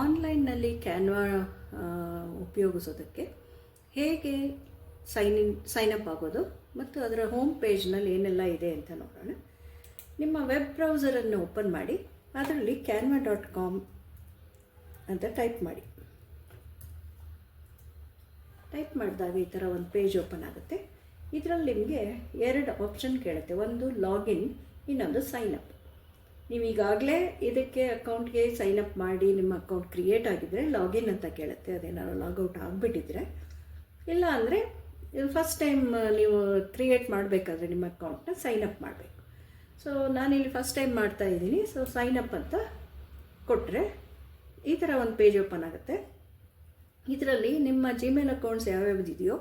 ಆನ್ಲೈನ್ನಲ್ಲಿ ಕ್ಯಾನ್ವಾ ಉಪಯೋಗಿಸೋದಕ್ಕೆ ಹೇಗೆ sign in, sign up ಆಗೋದು ಮತ್ತು ಅದರ ಹೋಮ್ ಪೇಜ್ನಲ್ಲಿ ಏನೆಲ್ಲ ಇದೆ ಅಂತ ನೋಡೋಣ. ನಿಮ್ಮ ವೆಬ್ ಬ್ರೌಸರನ್ನು ಓಪನ್ ಮಾಡಿ, ಅದರಲ್ಲಿ ಕ್ಯಾನ್ವಾ ಡಾಟ್ ಕಾಮ್ ಅಂತ ಟೈಪ್ ಮಾಡಿ. ಟೈಪ್ ಮಾಡಿದಾಗ ಈ ಥರ ಒಂದು ಪೇಜ್ ಓಪನ್ ಆಗುತ್ತೆ. ಇದರಲ್ಲಿ ನಿಮಗೆ ಎರಡು ಆಪ್ಷನ್ ಕೇಳುತ್ತೆ. ಒಂದು ಲಾಗಿನ್, ಇನ್ನೊಂದು ಸೈನ್ ಅಪ್. ನೀವು ಈಗಾಗಲೇ ಇದಕ್ಕೆ ಅಕೌಂಟ್ಗೆ ಸೈನ್ ಅಪ್ ಮಾಡಿ ನಿಮ್ಮ ಅಕೌಂಟ್ ಕ್ರಿಯೇಟ್ ಆಗಿದ್ದರೆ ಲಾಗಿನ್ ಅಂತ ಕೇಳುತ್ತೆ, ಅದೇನಾದ್ರು ಲಾಗೌಟ್ ಆಗಿಬಿಟ್ಟಿದ್ರೆ. ಇಲ್ಲ ಅಂದರೆ ಫಸ್ಟ್ ಟೈಮ್ ನೀವು ಕ್ರಿಯೇಟ್ ಮಾಡಬೇಕಾದ್ರೆ ನಿಮ್ಮ ಅಕೌಂಟ್ನ ಸೈನ್ ಅಪ್ ಮಾಡಬೇಕು. ಸೊ ನಾನಿಲ್ಲಿ ಫಸ್ಟ್ ಟೈಮ್ ಮಾಡ್ತಾ ಇದ್ದೀನಿ. ಸೊ ಸೈನ್ ಅಪ್ ಅಂತ ಕೊಟ್ಟರೆ ಈ ಥರ ಒಂದು ಪೇಜ್ ಓಪನ್ ಆಗುತ್ತೆ. ಇದರಲ್ಲಿ ನಿಮ್ಮ ಜಿಮೇಲ್ ಅಕೌಂಟ್ಸ್ ಯಾವ್ಯಾವ್ದು ಇದೆಯೋ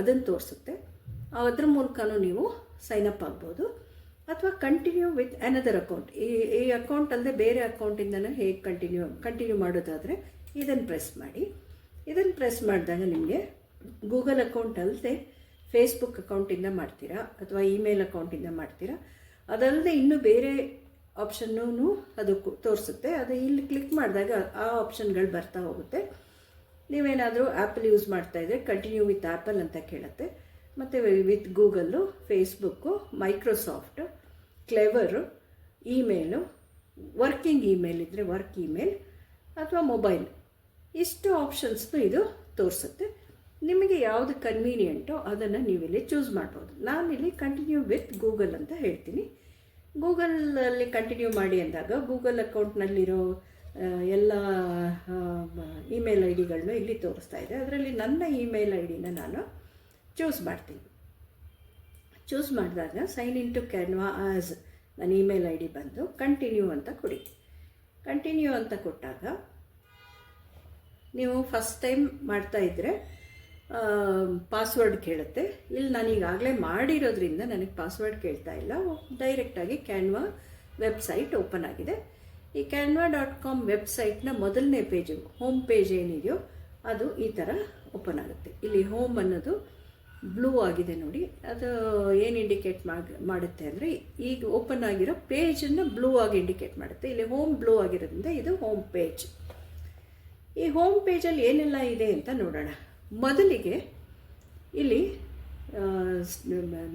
ಅದನ್ನು ತೋರಿಸುತ್ತೆ. ಅದ್ರ ಮೂಲಕನೂ ನೀವು ಸೈನ್ ಅಪ್ ಆಗ್ಬೋದು. ಅಥವಾ ಕಂಟಿನ್ಯೂ ವಿತ್ ಅನದರ್ ಅಕೌಂಟ್ ಈ ಈ ಅಕೌಂಟ್ ಅಲ್ಲದೆ ಬೇರೆ ಅಕೌಂಟಿಂದಲೂ ಹೇಗೆ ಕಂಟಿನ್ಯೂ ಕಂಟಿನ್ಯೂ ಮಾಡೋದಾದರೆ ಇದನ್ನು ಪ್ರೆಸ್ ಮಾಡಿ. ಇದನ್ನು ಪ್ರೆಸ್ ಮಾಡಿದಾಗ ನಿಮಗೆ ಗೂಗಲ್ ಅಕೌಂಟ್ ಅಲ್ಲದೆ ಫೇಸ್ಬುಕ್ ಅಕೌಂಟಿಂದ ಮಾಡ್ತೀರಾ, ಅಥವಾ ಇಮೇಲ್ ಅಕೌಂಟಿಂದ ಮಾಡ್ತೀರಾ, ಅದಲ್ಲದೆ ಇನ್ನೂ ಬೇರೆ ಆಪ್ಷನ್ನೂ ಅದು ತೋರಿಸುತ್ತೆ. ಅದು ಇಲ್ಲಿ ಕ್ಲಿಕ್ ಮಾಡಿದಾಗ ಆ ಆಪ್ಷನ್ಗಳು ಬರ್ತಾ ಹೋಗುತ್ತೆ. ನೀವೇನಾದರೂ ಆ್ಯಪಲ್ ಯೂಸ್ ಮಾಡ್ತಾ ಇದ್ರೆ ಕಂಟಿನ್ಯೂ ವಿತ್ ಆ್ಯಪಲ್ ಅಂತ ಕೇಳುತ್ತೆ. ಮತ್ತು with Google Facebook Microsoft clever email working email ಇದ್ದರೆ ವರ್ಕ್ ಇಮೇಲ್ ಅಥವಾ ಮೊಬೈಲ್ ಇಷ್ಟು ಆಪ್ಷನ್ಸ್ನು ಇದು ತೋರಿಸುತ್ತೆ. ನಿಮಗೆ ಯಾವುದು ಕನ್ವೀನಿಯೆಂಟೋ ಅದನ್ನು ನೀವಿಲ್ಲಿ ಚೂಸ್ ಮಾಡ್ಬೋದು. ನಾನಿಲ್ಲಿ ಕಂಟಿನ್ಯೂ ವಿತ್ ಗೂಗಲ್ ಅಂತ ಹೇಳ್ತೀನಿ. ಗೂಗಲಲ್ಲಿ ಕಂಟಿನ್ಯೂ ಮಾಡಿ ಅಂದಾಗ ಗೂಗಲ್ ಅಕೌಂಟ್ನಲ್ಲಿರೋ ಎಲ್ಲ ಇಮೇಲ್ ಐ ಡಿಗಳನ್ನೂ ಇಲ್ಲಿ ತೋರಿಸ್ತಾ ಇದೆ. ಅದರಲ್ಲಿ ನನ್ನ ಇಮೇಲ್ ಐ ಡಿನ ನಾನು ಚೂಸ್ ಮಾಡ್ತೀನಿ. ಚೂಸ್ ಮಾಡಿದಾಗ sign in to Canva as ನನ್ನ ಇಮೇಲ್ ಐ ಡಿ ಬಂದು ಕಂಟಿನ್ಯೂ ಅಂತ ಕೊಡಿ. ಕಂಟಿನ್ಯೂ ಅಂತ ಕೊಟ್ಟಾಗ ನೀವು ಫಸ್ಟ್ ಟೈಮ್ ಮಾಡ್ತಾ ಇದ್ದರೆ ಪಾಸ್ವರ್ಡ್ ಕೇಳುತ್ತೆ. ಇಲ್ಲಿ ನಾನು ಈಗಾಗಲೇ ಮಾಡಿರೋದ್ರಿಂದ ನನಗೆ ಪಾಸ್ವರ್ಡ್ ಕೇಳ್ತಾ ಇಲ್ಲ. ಡೈರೆಕ್ಟಾಗಿ ಕ್ಯಾನ್ವಾ ವೆಬ್ಸೈಟ್ ಓಪನ್ ಆಗಿದೆ. ಈ ಕ್ಯಾನ್ವಾ ಡಾಟ್ ಕಾಮ್ ವೆಬ್ಸೈಟ್ನ ಮೊದಲನೇ ಪೇಜು, ಹೋಮ್ ಪೇಜ್ ಏನಿದೆಯೋ ಅದು ಈ ಥರ ಓಪನ್ ಆಗುತ್ತೆ. ಇಲ್ಲಿ ಹೋಮ್ ಅನ್ನೋದು ಬ್ಲೂ ಆಗಿದೆ ನೋಡಿ. ಅದು ಏನು ಇಂಡಿಕೇಟ್ ಮಾಡುತ್ತೆ ಅಂದರೆ ಈಗ ಓಪನ್ ಆಗಿರೋ ಪೇಜನ್ನು ಬ್ಲೂ ಆಗಿ ಇಂಡಿಕೇಟ್ ಮಾಡುತ್ತೆ. ಇಲ್ಲಿ ಹೋಮ್ ಬ್ಲೂ ಆಗಿರೋದ್ರಿಂದ ಇದು ಹೋಮ್ ಪೇಜ್. ಈ ಹೋಮ್ ಪೇಜಲ್ಲಿ ಏನೆಲ್ಲ ಇದೆ ಅಂತ ನೋಡೋಣ. ಮೊದಲಿಗೆ ಇಲ್ಲಿ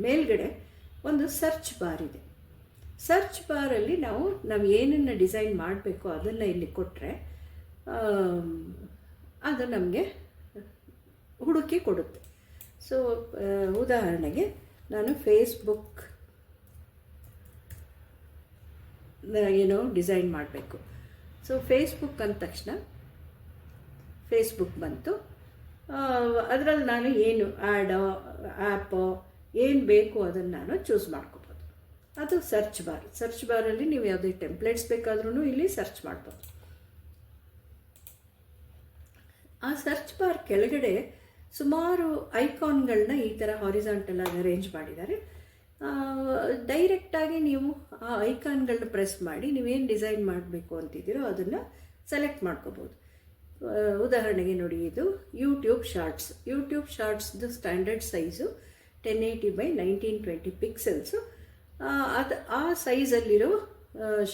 ಮೇಲ್ಗಡೆ ಒಂದು ಸರ್ಚ್ ಬಾರ್ ಇದೆ. ಸರ್ಚ್ ಬಾರಲ್ಲಿ ನಾವು ನಾವು ಏನನ್ನು ಡಿಸೈನ್ ಮಾಡಬೇಕು ಅದನ್ನು ಇಲ್ಲಿ ಕೊಟ್ಟರೆ ಅದು ನಮಗೆ ಹುಡುಕಿ ಕೊಡುತ್ತೆ. ಸೊ ಉದಾಹರಣೆಗೆ ನಾನು ಫೇಸ್ಬುಕ್ ಏನೋ ಡಿಸೈನ್ ಮಾಡಬೇಕು. ಸೊ ಫೇಸ್ಬುಕ್ ಅಂದ ತಕ್ಷಣ ಫೇಸ್ಬುಕ್ ಬಂತು. ಅದರಲ್ಲಿ ನಾನು ಏನು ಆ್ಯಡೋ ಆ್ಯಪೋ, ಏನು ಬೇಕು ಅದನ್ನು ನಾನು ಚೂಸ್ ಮಾಡ್ಕೋಬೋದು. ಅದು ಸರ್ಚ್ ಬಾರ್ ಸರ್ಚ್ ಬಾರಲ್ಲಿ ನೀವು ಯಾವುದೇ ಟೆಂಪ್ಲೇಟ್ಸ್ ಬೇಕಾದ್ರೂ ಇಲ್ಲಿ ಸರ್ಚ್ ಮಾಡ್ಬೋದು. ಆ ಸರ್ಚ್ ಬಾರ್ ಕೆಳಗಡೆ ಸುಮಾರು ಐಕಾನ್ಗಳನ್ನ ಈ ಥರ ಹಾರಿಸಾಂಟಲ್ ಆಗಿ ಅರೇಂಜ್ ಮಾಡಿದ್ದಾರೆ. ಡೈರೆಕ್ಟಾಗಿ ನೀವು ಆ ಐಕಾನ್ಗಳನ್ನ ಪ್ರೆಸ್ ಮಾಡಿ ನೀವೇನು ಡಿಸೈನ್ ಮಾಡಬೇಕು ಅಂತಿದ್ದೀರೋ ಅದನ್ನು ಸೆಲೆಕ್ಟ್ ಮಾಡ್ಕೋಬೋದು. ಉದಾಹರಣೆಗೆ ನೋಡಿ, ಇದು YouTube shorts YouTube ಶಾರ್ಟ್ಸ್ದು standard size ten eighty by nineteen twenty pixels ಅದು, ಆ ಸೈಜಲ್ಲಿರೋ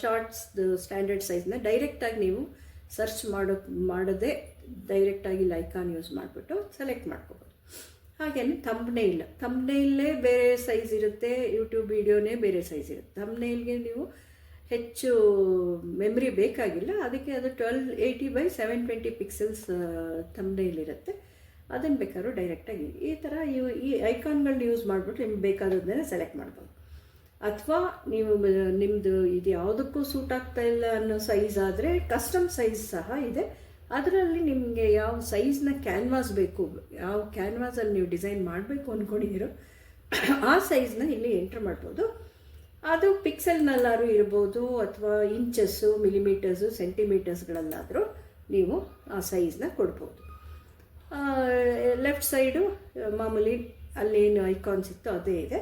ಶಾರ್ಟ್ಸ್ದು ಸ್ಟ್ಯಾಂಡರ್ಡ್ ಸೈಜ್ನ ಡೈರೆಕ್ಟಾಗಿ ನೀವು ಸರ್ಚ್ ಮಾಡೋ ಮಾಡದೆ ಡೈರೆಕ್ಟಾಗಿ ಲೈಕಾನ್ ಯೂಸ್ ಮಾಡಿಬಿಟ್ಟು ಸೆಲೆಕ್ಟ್ ಮಾಡ್ಕೋಬೋದು. ಹಾಗೇನೆ ತಮ್ನೇಲ್ ತಮ್ನೇಲ್ಲೇ ಬೇರೆ ಸೈಜ್ ಇರುತ್ತೆ ಯೂಟ್ಯೂಬ್ ವಿಡಿಯೋನೇ ಬೇರೆ ಸೈಜ್ ಇರುತ್ತೆ. ತಮ್ನೇಲ್ಗೆ ನೀವು ಹೆಚ್ಚು ಮೆಮ್ರಿ ಬೇಕಾಗಿಲ್ಲ. ಅದಕ್ಕೆ ಅದು twelve eighty by seven twenty pixels thumbnail ಇರುತ್ತೆ. ಅದನ್ನು ಬೇಕಾದ್ರೂ ಡೈರೆಕ್ಟಾಗಿ ಈ ಥರ ಇವು ಈ ಐಕಾನ್ಗಳನ್ನ ಯೂಸ್ ಮಾಡಿಬಿಟ್ಟು ನಿಮ್ಗೆ ಬೇಕಾದದನ್ನೇ ಸೆಲೆಕ್ಟ್ ಮಾಡ್ಬೋದು. ಅಥವಾ ನೀವು ನಿಮ್ಮದು ಇದು ಯಾವುದಕ್ಕೂ ಸೂಟ್ ಆಗ್ತಾ ಇಲ್ಲ ಅನ್ನೋ ಸೈಜ್ ಆದರೆ ಕಸ್ಟಮ್ ಸೈಜ್ ಸಹ ಇದೆ. ಅದರಲ್ಲಿ ನಿಮಗೆ ಯಾವ ಸೈಜ್ನ ಕ್ಯಾನ್ವಾಸ್ ಬೇಕು, ಯಾವ ಕ್ಯಾನ್ವಾಸಲ್ಲಿ ನೀವು ಡಿಸೈನ್ ಮಾಡಬೇಕು ಅಂದ್ಕೊಂಡಿದ್ದೀರೋ ಆ ಸೈಜ್ನ ಇಲ್ಲಿ ಎಂಟ್ರ್ ಮಾಡ್ಬೋದು. ಅದು ಪಿಕ್ಸೆಲ್ನಲ್ಲಾದ್ರು ಇರ್ಬೋದು, ಅಥವಾ ಇಂಚಸ್ಸು ಮಿಲಿಮೀಟರ್ಸು ಸೆಂಟಿಮೀಟರ್ಸ್ಗಳಲ್ಲಾದರೂ ನೀವು ಆ ಸೈಜ್ನ ಕೊಡ್ಬೋದು. ಲೆಫ್ಟ್ ಸೈಡು ಮಾಮೂಲಿ ಅಲ್ಲೇನು ಐಕಾನ್ಸ್ ಇತ್ತು ಅದೇ ಇದೆ.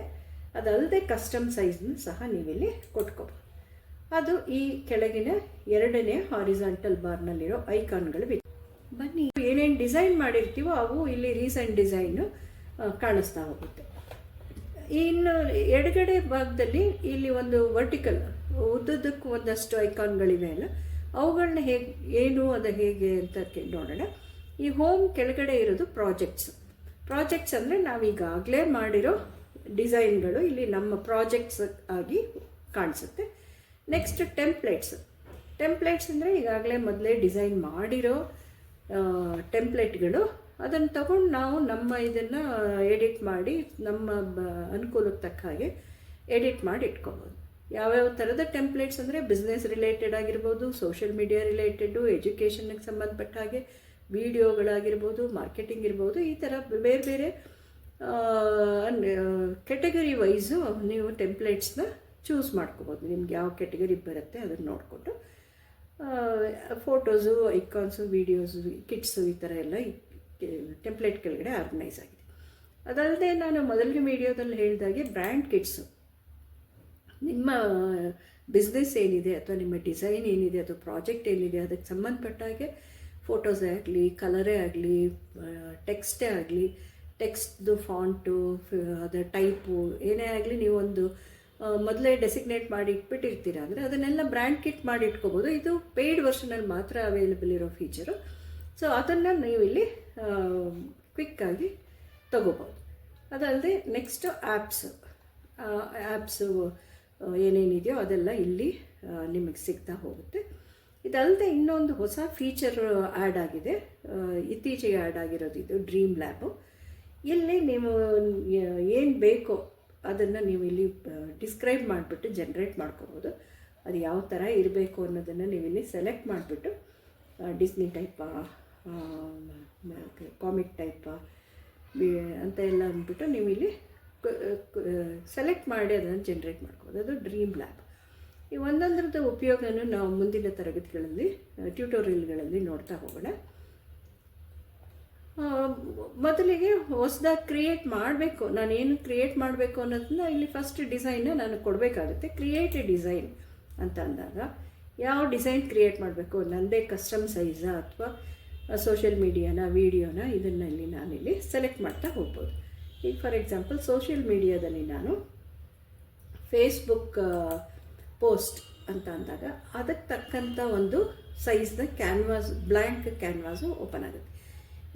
ಅದಲ್ಲದೆ ಕಸ್ಟಮ್ ಸೈಜ್ನ ಸಹ ನೀವಿಲ್ಲಿ ಕೊಟ್ಕೋಬೋದು. ಅದು ಈ ಕೆಳಗಿನ ಎರಡನೇ ಹಾರಿಸಾಂಟಲ್ ಬಾರ್ನಲ್ಲಿರೋ ಐಕಾನ್ಗಳು ಬಿಟ್ಟು ಬನ್ನಿ, ಏನೇನು ಡಿಸೈನ್ ಮಾಡಿರ್ತೀವೋ ಅವು ಇಲ್ಲಿ ರೀಸೆಂಟ್ ಡಿಸೈನು ಕಾಣಿಸ್ತಾ ಹೋಗುತ್ತೆ. ಇನ್ನು ಎಡಗಡೆ ಭಾಗದಲ್ಲಿ ಇಲ್ಲಿ ಒಂದು ವರ್ಟಿಕಲ್ ಉದ್ದದಕ್ಕೂ ಒಂದಷ್ಟು ಐಕಾನ್ಗಳಿವೆ ಅಲ್ಲ? ಅವುಗಳನ್ನ ಹೇಗೆ, ಏನು, ಅದು ಹೇಗೆ ಅಂತ ನೋಡೋಣ. ಈ ಹೋಮ್ ಕೆಳಗಡೆ ಇರೋದು ಪ್ರಾಜೆಕ್ಟ್ಸ್ ಪ್ರಾಜೆಕ್ಟ್ಸ್ ಅಂದರೆ ನಾವೀಗಾಗಲೇ ಮಾಡಿರೋ ಡಿಸೈನ್ಗಳು ಇಲ್ಲಿ ನಮ್ಮ ಪ್ರಾಜೆಕ್ಟ್ಸ್ ಆಗಿ ಕಾಣಿಸುತ್ತೆ. ನೆಕ್ಸ್ಟ್ ಟೆಂಪ್ಲೇಟ್ಸ್ ಟೆಂಪ್ಲೇಟ್ಸ್ ಅಂದರೆ ಈಗಾಗಲೇ ಮೊದಲೇ ಡಿಸೈನ್ ಮಾಡಿರೋ ಟೆಂಪ್ಲೇಟ್ಗಳು ಅದನ್ನು ತಗೊಂಡು ನಾವು ನಮ್ಮ ಇದನ್ನು ಎಡಿಟ್ ಮಾಡಿ, ನಮ್ಮ ಬ, ಅನುಕೂಲಕ್ಕೆ ತಕ್ಕ ಹಾಗೆ ಎಡಿಟ್ ಮಾಡಿ ಇಟ್ಕೊಬೋದು. ಯಾವ್ಯಾವ ಥರದ ಟೆಂಪ್ಲೇಟ್ಸ್ ಅಂದರೆ ಬಿಸ್ನೆಸ್ ರಿಲೇಟೆಡ್ ಆಗಿರ್ಬೋದು ಸೋಷಿಯಲ್ ಮೀಡಿಯಾ ರಿಲೇಟೆಡು ಎಜುಕೇಷನ್ಗೆ ಸಂಬಂಧಪಟ್ಟ ಹಾಗೆ ವಿಡಿಯೋಗಳಾಗಿರ್ಬೋದು ಮಾರ್ಕೆಟಿಂಗ್ ಇರ್ಬೋದು, ಈ ಥರ ಬೇರೆ ಬೇರೆ ಕೆಟಗರಿ ವೈಸು ನೀವು ಟೆಂಪ್ಲೇಟ್ಸ್ನ ಚೂಸ್ ಮಾಡ್ಕೋಬೋದು. ನಿಮ್ಗೆ ಯಾವ ಕೆಟಗರಿ ಬರುತ್ತೆ ಅದನ್ನು ನೋಡಿಕೊಂಡು. ಫೋಟೋಸು, ಐಕಾನ್ಸು, ವೀಡಿಯೋಸು, ಕಿಟ್ಸು ಈ ಥರ ಎಲ್ಲ ಟೆಂಪ್ಲೇಟ್ ಕೆಳಗಡೆ ಆರ್ಗನೈಸ್ ಆಗಿದೆ. ಅದಲ್ಲದೆ ನಾನು ಮೊದಲನೇ ವೀಡಿಯೋದಲ್ಲಿ ಹೇಳಿದಾಗೆ ಬ್ರ್ಯಾಂಡ್ ಕಿಟ್ಸು. ನಿಮ್ಮ ಬಿಸ್ನೆಸ್ ಏನಿದೆ ಅಥವಾ ನಿಮ್ಮ ಡಿಸೈನ್ ಏನಿದೆ ಅಥವಾ ಪ್ರಾಜೆಕ್ಟ್ ಏನಿದೆ ಅದಕ್ಕೆ ಸಂಬಂಧಪಟ್ಟ ಹಾಗೆ ಫೋಟೋಸೇ ಆಗಲಿ, ಕಲರೇ ಆಗಲಿ ಟೆಕ್ಸ್ಟೇ ಆಗಲಿ ಟೆಕ್ಸ್ಟ್ದು ಫಾಂಟು ಅದರ ಟೈಪು ಏನೇ ಆಗಲಿ ನೀವೊಂದು ಮೊದಲೇ ಡೆಸಿಗ್ನೇಟ್ ಮಾಡಿ ಇಟ್ಬಿಟ್ಟಿರ್ತೀರ ಅಂದರೆ ಅದನ್ನೆಲ್ಲ ಬ್ರ್ಯಾಂಡ್ ಕಿಟ್ ಮಾಡಿ ಇಟ್ಕೋಬೋದು. ಇದು ಪೇಯ್ಡ್ ವರ್ಷನಲ್ಲಿ ಮಾತ್ರ ಅವೈಲೇಬಲ್ ಇರೋ ಫೀಚರು ಸೊ ಅದನ್ನು ನೀವು ಇಲ್ಲಿ ಕ್ವಿಕ್ಕಾಗಿ ತಗೋಬೋದು ಅದಲ್ಲದೆ ನೆಕ್ಸ್ಟು ಆ್ಯಪ್ಸು ಆ್ಯಪ್ಸು ಏನೇನಿದೆಯೋ ಅದೆಲ್ಲ ಇಲ್ಲಿ ನಿಮಗೆ ಸಿಗ್ತಾ ಹೋಗುತ್ತೆ. ಇದಲ್ಲದೆ ಇನ್ನೊಂದು ಹೊಸ ಫೀಚರ್ ಆ್ಯಡ್ ಆಗಿದೆ. ಇತ್ತೀಚೆಗೆ ಆ್ಯಡ್ ಆಗಿರೋದು ಇದು ಡ್ರೀಮ್ ಲ್ಯಾಬು ಇಲ್ಲಿ ನೀವು ಏನು ಬೇಕೋ ಅದನ್ನು ನೀವು ಇಲ್ಲಿ ಡಿಸ್ಕ್ರೈಬ್ ಮಾಡಿಬಿಟ್ಟು ಜನ್ರೇಟ್ ಮಾಡ್ಕೋಬೋದು. ಅದು ಯಾವ ಥರ ಇರಬೇಕು ಅನ್ನೋದನ್ನು ನೀವು ಇಲ್ಲಿ ಸೆಲೆಕ್ಟ್ ಮಾಡಿಬಿಟ್ಟು ಡಿಸ್ನಿ ಟೈಪ ಕಾಮಿಕ್ ಟೈಪ ಅಂತ ಎಲ್ಲ ಅಂದ್ಬಿಟ್ಟು ನೀವು ಇಲ್ಲಿ ಸೆಲೆಕ್ಟ್ ಮಾಡಿ ಅದನ್ನು ಜನ್ರೇಟ್ ಮಾಡ್ಕೋಬೋದು. ಅದು ಡ್ರೀಮ್ ಲ್ಯಾಬ್ ಈ ಒಂದೊಂದರದ ಉಪಯೋಗನೂ ನಾವು ಮುಂದಿನ ತರಗತಿಗಳಲ್ಲಿ ಟ್ಯೂಟೋರಿಯಲ್ಗಳಲ್ಲಿ ನೋಡ್ತಾ ಹೋಗೋಣ. ಮೊದಲಿಗೆ ಹೊಸದಾಗಿ ಕ್ರಿಯೇಟ್ ಮಾಡಬೇಕು. ನಾನೇನು ಕ್ರಿಯೇಟ್ ಮಾಡಬೇಕು ಅನ್ನೋದನ್ನ ಇಲ್ಲಿ ಫಸ್ಟ್ ಡಿಸೈನ್ನ ನಾನು ಕೊಡಬೇಕಾಗುತ್ತೆ. ಕ್ರಿಯೇಟ್ ಡಿಸೈನ್ ಅಂತ ಅಂದಾಗ ಯಾವ ಡಿಸೈನ್ ಕ್ರಿಯೇಟ್ ಮಾಡಬೇಕು? ನನ್ನದೇ ಕಸ್ಟಮ್ ಸೈಜಾ ಅಥವಾ ಸೋಷಿಯಲ್ ಮೀಡಿಯಾನ ವೀಡಿಯೋನ ಇದನ್ನಲ್ಲಿ ನಾನಿಲ್ಲಿ ಸೆಲೆಕ್ಟ್ ಮಾಡ್ತಾ ಹೋಗ್ಬೋದು. ಈಗ ಫಾರ್ ಎಕ್ಸಾಂಪಲ್ ಸೋಷಿಯಲ್ ಮೀಡಿಯಾದಲ್ಲಿ ನಾನು ಫೇಸ್ಬುಕ್ ಪೋಸ್ಟ್ ಅಂತ ಅಂದಾಗ ಅದಕ್ಕೆ ತಕ್ಕಂಥ ಒಂದು ಸೈಜ್ನ ಕ್ಯಾನ್ವಾಸ್ ಬ್ಲ್ಯಾಂಕ್ ಕ್ಯಾನ್ವಾಸು ಓಪನ್ ಆಗುತ್ತೆ.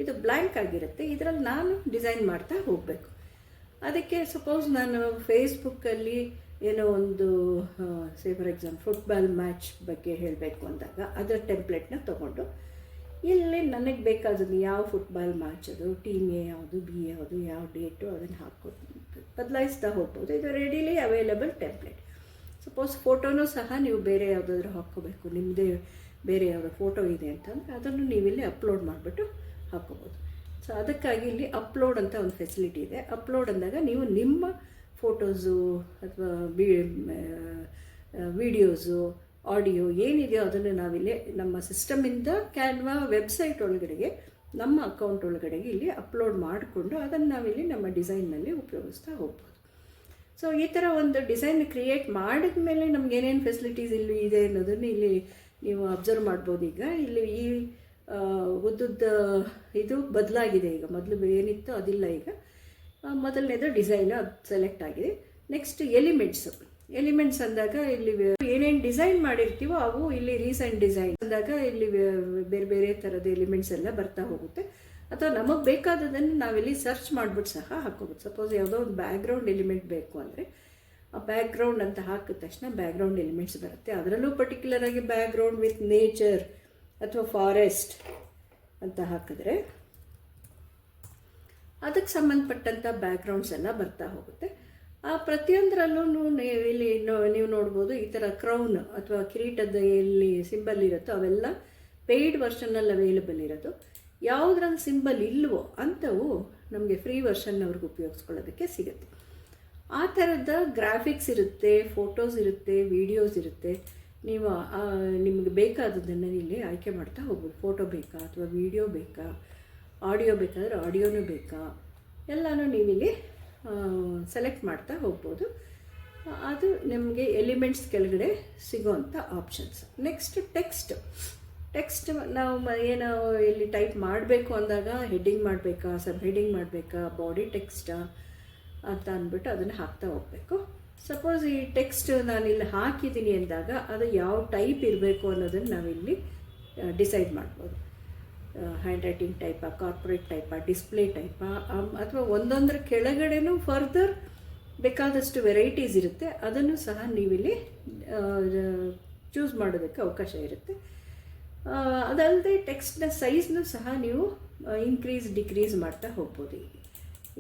ಇದು ಬ್ಲ್ಯಾಂಕ್ ಆಗಿರುತ್ತೆ. ಇದರಲ್ಲಿ ನಾನು ಡಿಸೈನ್ ಮಾಡ್ತಾ ಹೋಗಬೇಕು. ಅದಕ್ಕೆ ಸಪೋಸ್ ನಾನು ಫೇಸ್ಬುಕ್ಕಲ್ಲಿ ಏನೋ ಒಂದು say for example football match ಬಗ್ಗೆ ಹೇಳಬೇಕು ಅಂದಾಗ, ಅದರ ಟೆಂಪ್ಲೆಟ್ನ ತೊಗೊಂಡು, ಇಲ್ಲಿ ನನಗೆ ಬೇಕಾದದ್ದು ಯಾವ ಫುಟ್ಬಾಲ್ ಮ್ಯಾಚ್ ಅದು ಟೀಮ್ ಎ ಯಾವುದು ಬಿ ಯಾವುದು, ಯಾವ ಡೇಟು ಅದನ್ನು ಹಾಕೋ ಬದಲಾಯಿಸ್ತಾ ಹೋಗ್ಬೋದು. ಇದು ರೆಡಿಲಿ ಅವೈಲಬಲ್ ಟೆಂಪ್ಲೆಟ್ ಸಪೋಸ್ ಫೋಟೋನೂ ಸಹ ನೀವು ಬೇರೆ ಯಾವುದಾದ್ರೂ ಹಾಕ್ಕೋಬೇಕು. ನಿಮ್ಮದೇ ಬೇರೆ ಯಾವುದೋ ಫೋಟೋ ಇದೆ ಅಂತಂದರೆ ಅದನ್ನು ನೀವಿಲ್ಲಿ ಅಪ್ಲೋಡ್ ಮಾಡಿಬಿಟ್ಟು ಹಾಕ್ಕೋಬೋದು ಸೊ ಅದಕ್ಕಾಗಿ ಇಲ್ಲಿ ಅಪ್ಲೋಡ್ ಅಂತ ಒಂದು ಫೆಸಿಲಿಟಿ ಇದೆ. ಅಪ್ಲೋಡ್ ಅಂದಾಗ ನೀವು ನಿಮ್ಮ ಫೋಟೋಸು ಅಥವಾ ವಿಡಿಯೋಸು ಆಡಿಯೋ ಏನಿದೆಯೋ ಅದನ್ನು ನಾವಿಲ್ಲಿ ನಮ್ಮ ಸಿಸ್ಟಮಿಂದ ಕ್ಯಾನ್ವಾ ವೆಬ್ಸೈಟ್ ಒಳಗಡೆಗೆ, ನಮ್ಮ ಅಕೌಂಟ್ ಒಳಗಡೆಗೆ ಇಲ್ಲಿ ಅಪ್ಲೋಡ್ ಮಾಡಿಕೊಂಡು ಅದನ್ನು ನಾವಿಲ್ಲಿ ನಮ್ಮ ಡಿಸೈನ್ನಲ್ಲಿ ಉಪಯೋಗಿಸ್ತಾ ಹೋಗ್ಬೋದು. ಸೊ ಈ ಥರ ಒಂದು ಡಿಸೈನ್ ಕ್ರಿಯೇಟ್ ಮಾಡಿದ ಮೇಲೆ ನಮ್ಗೆ ಏನೇನು ಫೆಸಿಲಿಟೀಸ್ ಇಲ್ಲಿ ಇದೆ ಅನ್ನೋದನ್ನು ಇಲ್ಲಿ ನೀವು ಅಬ್ಸರ್ವ್ ಮಾಡ್ಬೋದು ಈಗ ಇಲ್ಲಿ ಈ ಉದ್ದುದ್ದ ಇದು ಬದಲಾಗಿದೆ ಈಗ. ಮೊದಲು ಏನಿತ್ತು ಅದಿಲ್ಲ ಈಗ. ಮೊದಲನೇದು ಡಿಸೈನ್ ಅದು ಸೆಲೆಕ್ಟ್ ಆಗಿದೆ. Next elements. ಎಲಿಮೆಂಟ್ಸ್ ಅಂದಾಗ ಇಲ್ಲಿ ಏನೇನು ಡಿಸೈನ್ ಮಾಡಿರ್ತೀವೋ ಅವು ಇಲ್ಲಿ ರೀಸೆಂಟ್ ಡಿಸೈನ್ ಅಂದಾಗ ಇಲ್ಲಿ ಬೇರೆ ಬೇರೆ ಥರದ ಎಲಿಮೆಂಟ್ಸ್ ಎಲ್ಲ ಬರ್ತಾ ಹೋಗುತ್ತೆ. ಅಥವಾ ನಮಗೆ ಬೇಕಾದದನ್ನು ನಾವಿಲ್ಲಿ ಸರ್ಚ್ ಮಾಡಿಬಿಟ್ಟು ಸಹ ಹಾಕೋಬೋದು. ಸಪೋಸ್ ಯಾವುದೋ ಒಂದು ಬ್ಯಾಕ್ಗ್ರೌಂಡ್ ಎಲಿಮೆಂಟ್ ಬೇಕು ಅಂದರೆ, ಆ ಬ್ಯಾಕ್ಗ್ರೌಂಡ್ ಅಂತ ಹಾಕಿದ ತಕ್ಷಣ ಬ್ಯಾಕ್ಗ್ರೌಂಡ್ ಎಲಿಮೆಂಟ್ಸ್ ಬರುತ್ತೆ. ಅದರಲ್ಲೂ ಪರ್ಟಿಕ್ಯುಲರ್ ಆಗಿ ಬ್ಯಾಕ್ಗ್ರೌಂಡ್ ವಿತ್ ನೇಚರ್ ಅಥವಾ ಫಾರೆಸ್ಟ್ ಅಂತ ಹಾಕಿದ್ರೆ ಅದಕ್ಕೆ ಸಂಬಂಧಪಟ್ಟಂಥ ಬ್ಯಾಕ್ಗ್ರೌಂಡ್ಸ್ ಎಲ್ಲ ಬರ್ತಾ ಹೋಗುತ್ತೆ. ಆ ಪ್ರತಿಯೊಂದರಲ್ಲೂ ನೀವು ಇಲ್ಲಿ ನೀವು ನೋಡ್ಬೋದು ಈ ಥರ ಕ್ರೌನ್ ಅಥವಾ ಕಿರೀಟದ ಎಲ್ಲಿ ಸಿಂಬಲ್ ಇರುತ್ತೋ ಅವೆಲ್ಲ ಪೇಯ್ಡ್ ವರ್ಷನ್ನಲ್ಲಿ ಅವೈಲಬಲ್ ಇರೋದು. ಯಾವುದ್ರಲ್ಲಿ ಸಿಂಬಲ್ ಇಲ್ವೋ ಅಂಥವು ನಮಗೆ ಫ್ರೀ ವರ್ಷನ್ನವ್ರಿಗೆ ಉಪಯೋಗಿಸ್ಕೊಳ್ಳೋದಕ್ಕೆ ಸಿಗುತ್ತೆ. ಆ ಥರದ ಗ್ರಾಫಿಕ್ಸ್ ಇರುತ್ತೆ ಫೋಟೋಸ್ ಇರುತ್ತೆ ವಿಡಿಯೋಸ್ ಇರುತ್ತೆ. ನೀವು ನಿಮಗೆ ಬೇಕಾದದನ್ನು ಇಲ್ಲಿ ಆಯ್ಕೆ ಮಾಡ್ತಾ ಹೋಗ್ಬೋದು. ಫೋಟೋ ಬೇಕಾ ಅಥವಾ ವಿಡಿಯೋ ಬೇಕಾ? ಆಡಿಯೋ ಬೇಕಾದರೆ ಆಡಿಯೋನೂ ಬೇಕಾ? ಎಲ್ಲನೂ ನೀವಿಲ್ಲಿ ಸೆಲೆಕ್ಟ್ ಮಾಡ್ತಾ ಹೋಗ್ಬೋದು. ಅದು ನಿಮಗೆ ಎಲಿಮೆಂಟ್ಸ್ ಕೆಳಗಡೆ ಸಿಗೋವಂಥ ಆಪ್ಷನ್ಸ್. Next text. ಟೆಕ್ಸ್ಟ್ ನಾವು ಏನೋ ಇಲ್ಲಿ ಟೈಪ್ ಮಾಡಬೇಕು ಅಂದಾಗ ಹೆಡ್ಡಿಂಗ್ ಮಾಡಬೇಕಾ ಸಬ್ ಹೆಡ್ಡಿಂಗ್ ಮಾಡಬೇಕಾ, ಬಾಡಿ ಟೆಕ್ಸ್ಟಾ ಅಂತ ಅಂದ್ಬಿಟ್ಟು ಅದನ್ನು ಹಾಕ್ತಾ ಹೋಗಬೇಕು. ಸಪೋಸ್ ಈ ಟೆಕ್ಸ್ಟ್ ನಾನಿಲ್ಲಿ ಹಾಕಿದ್ದೀನಿ ಅಂದಾಗ ಅದು ಯಾವ ಟೈಪ್ ಇರಬೇಕು ಅನ್ನೋದನ್ನು ನಾವಿಲ್ಲಿ ಡಿಸೈಡ್ ಮಾಡ್ಬೋದು. ಹ್ಯಾಂಡ್ ರೈಟಿಂಗ್ ಟೈಪಾ ಕಾರ್ಪೊರೇಟ್ ಟೈಪಾ ಡಿಸ್ಪ್ಲೇ ಟೈಪಾ ಅಥವಾ ಒಂದೊಂದರ ಕೆಳಗಡೆನೂ ಫರ್ದರ್ ಬೇಕಾದಷ್ಟು ವೆರೈಟೀಸ್ ಇರುತ್ತೆ. ಅದನ್ನು ಸಹ ನೀವಿಲ್ಲಿ ಚೂಸ್ ಮಾಡೋದಕ್ಕೆ ಅವಕಾಶ ಇರುತ್ತೆ. ಅದಲ್ಲದೆ ಟೆಕ್ಸ್ಟ್ನ ಸೈಜ್ನು ಸಹ ನೀವು ಇನ್ಕ್ರೀಸ್ ಡಿಕ್ರೀಸ್ ಮಾಡ್ತಾ ಹೋಗ್ಬೋದು.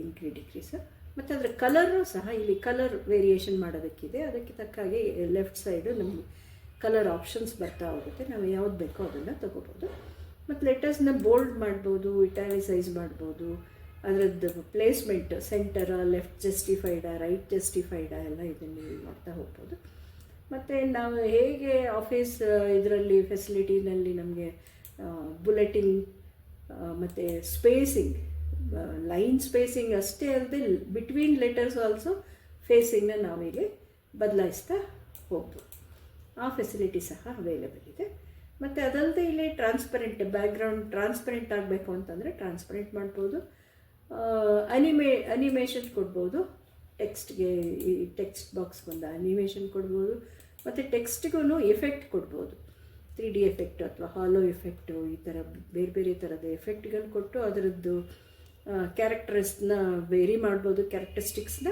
ಇನ್ಕ್ರೀಸ್ ಡಿಕ್ರೀಸ್ ಮತ್ತು ಅದರ ಕಲರು ಸಹ ಇಲ್ಲಿ ಕಲರ್ ವೇರಿಯೇಷನ್ ಮಾಡೋದಕ್ಕಿದೆ. ಅದಕ್ಕೆ ತಕ್ಕ ಹಾಗೆ ಲೆಫ್ಟ್ ಸೈಡು ನಮಗೆ ಕಲರ್ ಆಪ್ಷನ್ಸ್ ಬರ್ತಾ ಹೋಗುತ್ತೆ. ನಾವು ಯಾವ್ದು ಬೇಕೋ ಅದನ್ನು ತಗೋಬೋದು. ಮತ್ತು ಲೆಟರ್ಸ್ನ ಬೋಲ್ಡ್ ಮಾಡ್ಬೋದು ಇಟಾಲಿಸೈಸ್ ಮಾಡ್ಬೋದು. ಅದರದ್ದು ಪ್ಲೇಸ್ಮೆಂಟ್ ಸೆಂಟರ ಲೆಫ್ಟ್ ಜಸ್ಟಿಫೈಡಾ ರೈಟ್ ಜಸ್ಟಿಫೈಡಾ ಎಲ್ಲ ಇದನ್ನು ಮಾಡ್ತಾ ಹೋಗ್ಬೋದು. ಮತ್ತು ನಾವು ಹೇಗೆ ಆಫೀಸ್ ಇದರಲ್ಲಿ ಫೆಸಿಲಿಟಿನಲ್ಲಿ ನಮಗೆ ಬುಲೆಟಿನ್ ಮತ್ತು ಸ್ಪೇಸಿಂಗ್ ಲೈನ್ ಸ್ಪೇಸಿಂಗ್ ಅಷ್ಟೇ ಅಲ್ಲದೆ ಬಿಟ್ವೀನ್ ಲೆಟರ್ಸ್ ಆಲ್ಸೋ ಫೇಸಿಂಗ್ನ ನಾವಿಲ್ಲಿ ಬದಲಾಯಿಸ್ತಾ ಹೋಗ್ಬೋದು. ಆ ಫೆಸಿಲಿಟಿ ಸಹ ಅವೈಲೇಬಲ್ ಇದೆ. ಮತ್ತು ಅದಲ್ಲದೆ ಇಲ್ಲಿ ಟ್ರಾನ್ಸ್ಪರೆಂಟ್ ಬ್ಯಾಕ್ಗ್ರೌಂಡ್ ಟ್ರಾನ್ಸ್ಪರೆಂಟ್ ಆಗಬೇಕು ಅಂತಂದರೆ ಟ್ರಾನ್ಸ್ಪರೆಂಟ್ ಮಾಡ್ಬೋದು. ಅನಿಮೇ ಅನಿಮೇಷನ್ ಕೊಡ್ಬೋದು. ಟೆಕ್ಸ್ಟ್ಗೆ ಈ ಟೆಕ್ಸ್ಟ್ ಬಾಕ್ಸ್ ಬಂದ ಅನಿಮೇಷನ್ ಕೊಡ್ಬೋದು. ಮತ್ತು ಟೆಕ್ಸ್ಟ್ಗೂ ಎಫೆಕ್ಟ್ ಕೊಡ್ಬೋದು. ತ್ರೀ ಡಿ ಎಫೆಕ್ಟ್ ಅಥವಾ ಹಾಲೋ ಎಫೆಕ್ಟು ಈ ಥರ ಬೇರೆ ಬೇರೆ ಥರದ ಎಫೆಕ್ಟ್ಗಳು ಕೊಟ್ಟು ಅದರದ್ದು ಕ್ಯಾರೆಕ್ಟರ್ಸ್ನ ವೇರಿ ಮಾಡ್ಬೋದು ಕ್ಯಾರೆಕ್ಟರಿಸ್ಟಿಕ್ಸ್ನ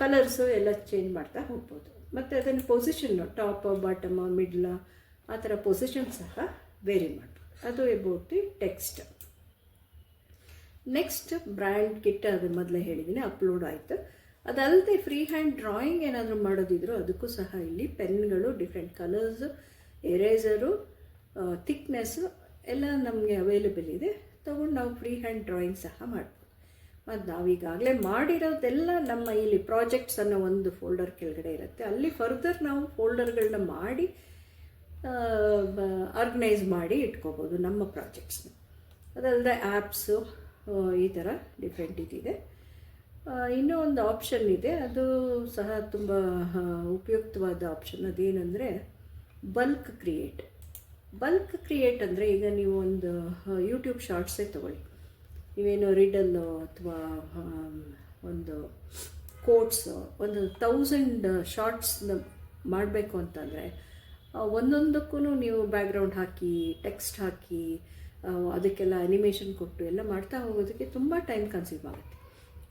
ಕಲರ್ಸು ಎಲ್ಲ ಚೇಂಜ್ ಮಾಡ್ತಾ ಹೋಗ್ಬೋದು. ಮತ್ತು ಅದನ್ನು ಪೊಸಿಷನ್ನು ಟಾಪ್ ಬಾಟಮ್ ಮಿಡ್ಲ ಆ ಥರ ಪೊಸಿಷನ್ ಸಹ ವೇರಿ ಮಾಡ್ಬೋದು. ಅದು about the text next brand kit ಅದು ಮೊದಲೇ ಹೇಳಿದ್ದೀನಿ ಅಪ್ಲೋಡ್ ಆಯಿತು. ಅದಲ್ಲದೆ ಫ್ರೀ ಹ್ಯಾಂಡ್ ಡ್ರಾಯಿಂಗ್ ಏನಾದರೂ ಮಾಡೋದಿದ್ರು ಅದಕ್ಕೂ ಸಹ ಇಲ್ಲಿ ಪೆನ್ಗಳು ಡಿಫ್ರೆಂಟ್ ಕಲರ್ಸು ಎರೇಸರು ಥಿಕ್ನೆಸ್ಸು ಎಲ್ಲ ನಮಗೆ ಅವೈಲೇಬಲ್ ಇದೆ. ತಗೊಂಡು ನಾವು ಫ್ರೀ ಹ್ಯಾಂಡ್ ಡ್ರಾಯಿಂಗ್ ಸಹ ಮಾಡ್ಬೋದು. ಮತ್ತು ನಾವೀಗಾಗಲೇ ಮಾಡಿರೋದೆಲ್ಲ ನಮ್ಮ ಇಲ್ಲಿ ಪ್ರಾಜೆಕ್ಟ್ಸ್ ಅನ್ನೋ ಒಂದು ಫೋಲ್ಡರ್ ಕೆಳಗಡೆ ಇರುತ್ತೆ. ಅಲ್ಲಿ ಫರ್ದರ್ ನಾವು ಫೋಲ್ಡರ್ಗಳನ್ನ ಮಾಡಿ ಆರ್ಗನೈಸ್ ಮಾಡಿ ಇಟ್ಕೋಬೋದು ನಮ್ಮ ಪ್ರಾಜೆಕ್ಟ್ಸ್ನ ಅದಲ್ಲದೆ ಆ್ಯಪ್ಸು ಈ ಥರ ಡಿಫ್ರೆಂಟ್ ಇದಿದೆ. ಇನ್ನೂ ಒಂದು ಆಪ್ಷನ್ ಇದೆ. ಅದು ಸಹ ತುಂಬ ಉಪಯುಕ್ತವಾದ ಆಪ್ಷನ್ ಅದೇನೆಂದರೆ ಬಲ್ಕ್ ಕ್ರಿಯೇಟ್ ಬಲ್ಕ್ ಕ್ರಿಯೇಟ್ ಅಂದರೆ ಈಗ ನೀವು ಒಂದು ಯೂಟ್ಯೂಬ್ ಶಾರ್ಟ್ಸೇ ತೊಗೊಳ್ಳಿ. ನೀವೇನು ರೀಡಲ್ಲು ಅಥವಾ ಒಂದು ಕೋಟ್ಸ್ ಒಂದು ತೌಸಂಡ್ ಶಾರ್ಟ್ಸ್ನ ಮಾಡಬೇಕು ಅಂತಂದರೆ ಒಂದೊಂದಕ್ಕೂ ನೀವು ಬ್ಯಾಕ್ಗ್ರೌಂಡ್ ಹಾಕಿ ಟೆಕ್ಸ್ಟ್ ಹಾಕಿ ಅದಕ್ಕೆಲ್ಲ ಅನಿಮೇಷನ್ ಕೊಟ್ಟು ಎಲ್ಲ ಮಾಡ್ತಾ ಹೋಗೋದಕ್ಕೆ ತುಂಬ ಟೈಮ್ ಕನ್ಸ್ಯೂಮ್ ಆಗುತ್ತೆ.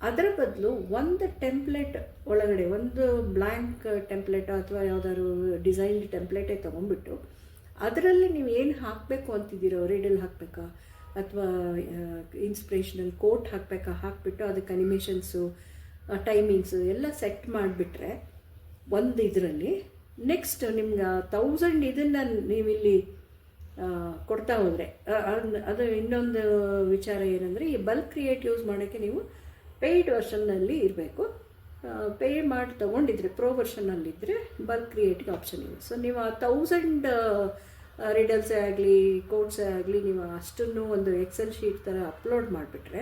ಅದರ ಬದಲು ಒಂದು ಟೆಂಪ್ಲೇಟ್ ಒಳಗಡೆ, ಒಂದು ಬ್ಲ್ಯಾಂಕ್ ಟೆಂಪ್ಲೆಟ್ ಅಥವಾ ಯಾವುದಾದ್ರು ಡಿಸೈನ್ಡ್ ಟೆಂಪ್ಲೆಟೇ ತೊಗೊಂಡ್ಬಿಟ್ಟು ಅದರಲ್ಲಿ ನೀವು ಏನು ಹಾಕಬೇಕು ಅಂತಿದ್ದೀರೋ? ರೀಡಲ್ ಹಾಕಬೇಕಾ? ಅಥವಾ ಇನ್ಸ್ಪಿರೇಷನಲ್ ಕೋಟ್ ಹಾಕಬೇಕಾ? ಹಾಕಿಬಿಟ್ಟು ಅದಕ್ಕೆ ಅನಿಮೇಷನ್ಸು ಟೈಮಿಂಗ್ಸು ಎಲ್ಲ ಸೆಟ್ ಮಾಡಿಬಿಟ್ರೆ ಒಂದು ಇದರಲ್ಲಿ ನೆಕ್ಸ್ಟ್ ನಿಮ್ಗೆ ತೌಸಂಡ್ ಇದನ್ನು ನೀವಿಲ್ಲಿ ಕೊಡ್ತಾ ಹೋದರೆ ಅದು ಇನ್ನೊಂದು ವಿಚಾರ ಏನಂದರೆ ಈ ಬಲ್ಕ್ ಕ್ರಿಯೇಟ್ ಯೂಸ್ ಮಾಡೋಕ್ಕೆ ನೀವು ಪೇಯ್ಡ್ ವರ್ಷನ್ನಲ್ಲಿ ಇರಬೇಕು. ಪೇ ಮಾಡಿ ತೊಗೊಂಡಿದ್ರೆ ಪ್ರೋ ವರ್ಷನಲ್ಲಿದ್ದರೆ ಬಲ್ಕ್ ಕ್ರಿಯೇಟ್ಗೆ ಆಪ್ಷನ್ ಇದೆ ಸೊ ನೀವು ಆ ತೌಸಂಡ್ ರಿಡಲ್ಸೇ ಆಗಲಿ ಕೋಡ್ಸೇ ಆಗಲಿ, ನೀವು ಅಷ್ಟನ್ನು ಒಂದು ಎಕ್ಸೆಲ್ ಶೀಟ್ ಥರ ಅಪ್ಲೋಡ್ ಮಾಡಿಬಿಟ್ರೆ,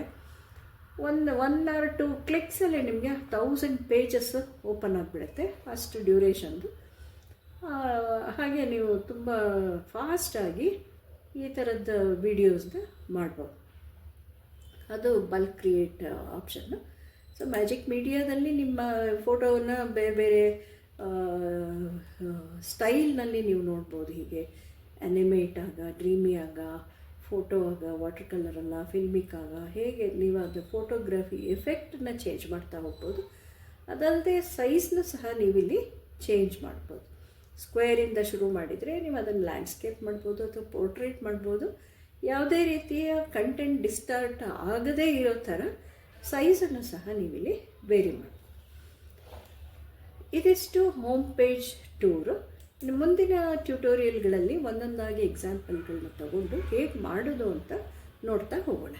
ಒಂದು ಒನ್ ಆರ್ ಟು ಕ್ಲಿಕ್ಸಲ್ಲಿ ನಿಮಗೆ ತೌಸಂಡ್ ಪೇಜಸ್ ಓಪನ್ ಆಗಿಬಿಡುತ್ತೆ, ಅಷ್ಟು ಡ್ಯೂರೇಷನ್ದು ಹಾಗೆ ನೀವು ತುಂಬ ಫಾಸ್ಟಾಗಿ ಈ ಥರದ ವೀಡಿಯೋಸ್ನ ಮಾಡ್ಬೋದು. ಅದು ಬಲ್ಕ್ ಕ್ರಿಯೇಟ್ ಆಪ್ಷನ್ನು ಸೊ ಮ್ಯಾಜಿಕ್ ಮೀಡಿಯಾದಲ್ಲಿ ನಿಮ್ಮ ಫೋಟೋವನ್ನು ಬೇರೆ ಬೇರೆ ಸ್ಟೈಲ್ನಲ್ಲಿ ನೀವು ನೋಡ್ಬೋದು ಹೀಗೆ. ಅನಿಮೇಟ್ ಆಗ ಡ್ರೀಮಿ ಆಗ ಫೋಟೋ ಆಗ ವಾಟರ್ ಕಲರ್ ಅಲ್ಲ ಫಿಲ್ಮಿಕ್ ಆಗ, ಹೇಗೆ ನೀವು ಅದು ಫೋಟೋಗ್ರಫಿ ಎಫೆಕ್ಟನ್ನ ಚೇಂಜ್ ಮಾಡ್ತಾ ಹೋಗ್ಬೋದು. ಅದಲ್ಲದೆ ಸೈಜ್ನ ಸಹ ನೀವಿಲ್ಲಿ ಚೇಂಜ್ ಮಾಡ್ಬೋದು. ಸ್ಕ್ವೇರಿಂದ ಶುರು ಮಾಡಿದರೆ ನೀವು ಅದನ್ನು ಲ್ಯಾಂಡ್ಸ್ಕೇಪ್ ಮಾಡ್ಬೋದು ಅಥವಾ ಪೋರ್ಟ್ರೇಟ್ ಮಾಡ್ಬೋದು. ಯಾವುದೇ ರೀತಿಯ ಕಂಟೆಂಟ್ ಡಿಸ್ಟರ್ಟ್ ಆಗದೇ ಇರೋ ಥರ ಸೈಜನ್ನು ಸಹ ನೀವಿಲ್ಲಿ ವೇರಿ ಮಾಡಿ. ಇದಿಷ್ಟು ಹೋಮ್ ಪೇಜ್ ಟೂರು ಇನ್ನು ಮುಂದಿನ ಟ್ಯೂಟೋರಿಯಲ್ಗಳಲ್ಲಿ ಒಂದೊಂದಾಗಿ ಎಕ್ಸಾಂಪಲ್ಗಳನ್ನ ತಗೊಂಡು ಹೇಗೆ ಮಾಡೋದು ಅಂತ ನೋಡ್ತಾ ಹೋಗೋಣ.